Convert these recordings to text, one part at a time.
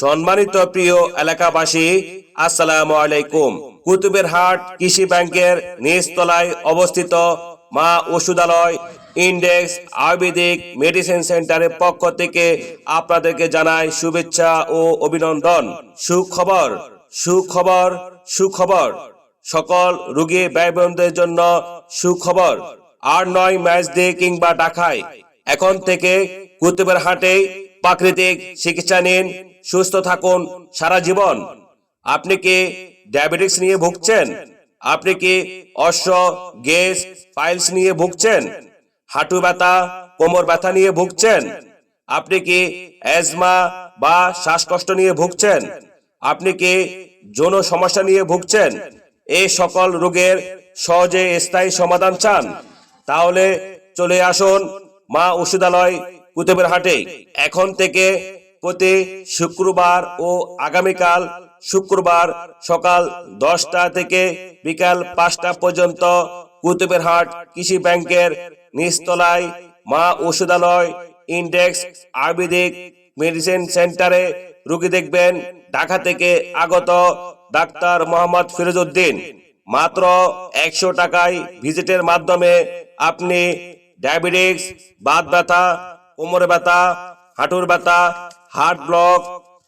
সম্মানিত প্রিয় এলাকাবাসী, আসসালামু আলাইকুম। কুতুবের হাট কৃষি ব্যাংকের নিচতলায় অবস্থিত মা ওষুধালয় ইন্ডেক্স আয়ুর্বেদিক মেডিসিন সেন্টারের পক্ষ থেকে আপনাদেরকে জানাই শুভেচ্ছা ও অভিনন্দন। সুখবর সুখবর সুখবর। সকল রোগী ব্যয়বন্ধের জন্য সুখবর। আর নয় ম্যাচ দিয়ে কিংবা ডাকায়। এখন থেকে কুতুবের হাটে প্রাকৃতিক চিকিৎসা নিন, সুস্থ থাকুন সারা জীবন। আপনি কি ডায়াবেটিস নিয়ে ভুগছেন? আপনি কি অশ্ব গ্যাস ফাইলস নিয়ে ভুগছেন? হাঁটু ব্যথা, কোমর ব্যথা নিয়ে ভুগছেন? আপনি কি অ্যাজমা বা শ্বাসকষ্ট নিয়ে ভুগছেন? আপনি কি যৌন সমস্যা নিয়ে ভুগছেন? এই সকল রোগের সহজে স্থায়ী সমাধান চান। তাহলে চলে আসুন মা ওষুধালয় কুতুবের হাটে। এখন থেকে প্রতি শুক্রবার ও আগামীকাল শুক্রবার সকাল দশটা থেকে বিকাল পাঁচটা পর্যন্ত কুতুবের হাট কৃষি ব্যাংকের নিচতলায় মা ওষুধালয় ইন্ডেক্স আয়ুর্বেদিক মেডিসিন সেন্টারে। রোগী দেখবেন, ঢাকা থেকে আগত ডাক্তার মোহাম্মদ ফিরোজউদ্দিন। মাত্র একশো টাকায় ভিজিটের মাধ্যমে আপনি ডায়াবেটিক্স, বাত ব্যথা কোমরে ব্যথা, হাঁটুর ব্যথা, হার্ট ব্লক,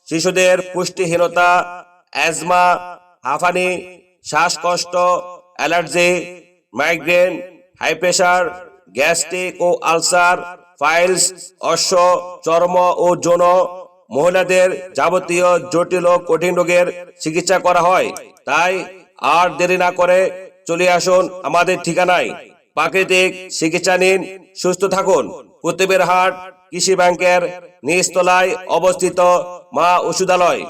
শিশুদের পুষ্টিহীনতা, অ্যাজমা, হাঁফানি, শ্বাসকষ্ট, allergy, migraine, high pressure, gastric ও আলসার, ফাইলস, অশ্ব, চর্ম ও যৌন মহিলাদের যাবতীয় জটিল ও কঠিন রোগের চিকিৎসা করা হয়। তাই আর দেরি না করে চলে আসুন আমাদের ঠিকানায়। প্রাকৃতিক চিকিৎসা নিন সুস্থ থাকুন। কুতুবের হাট কৃষি ব্যাংকের নিচতলায় অবস্থিত মা ওষুধালয়।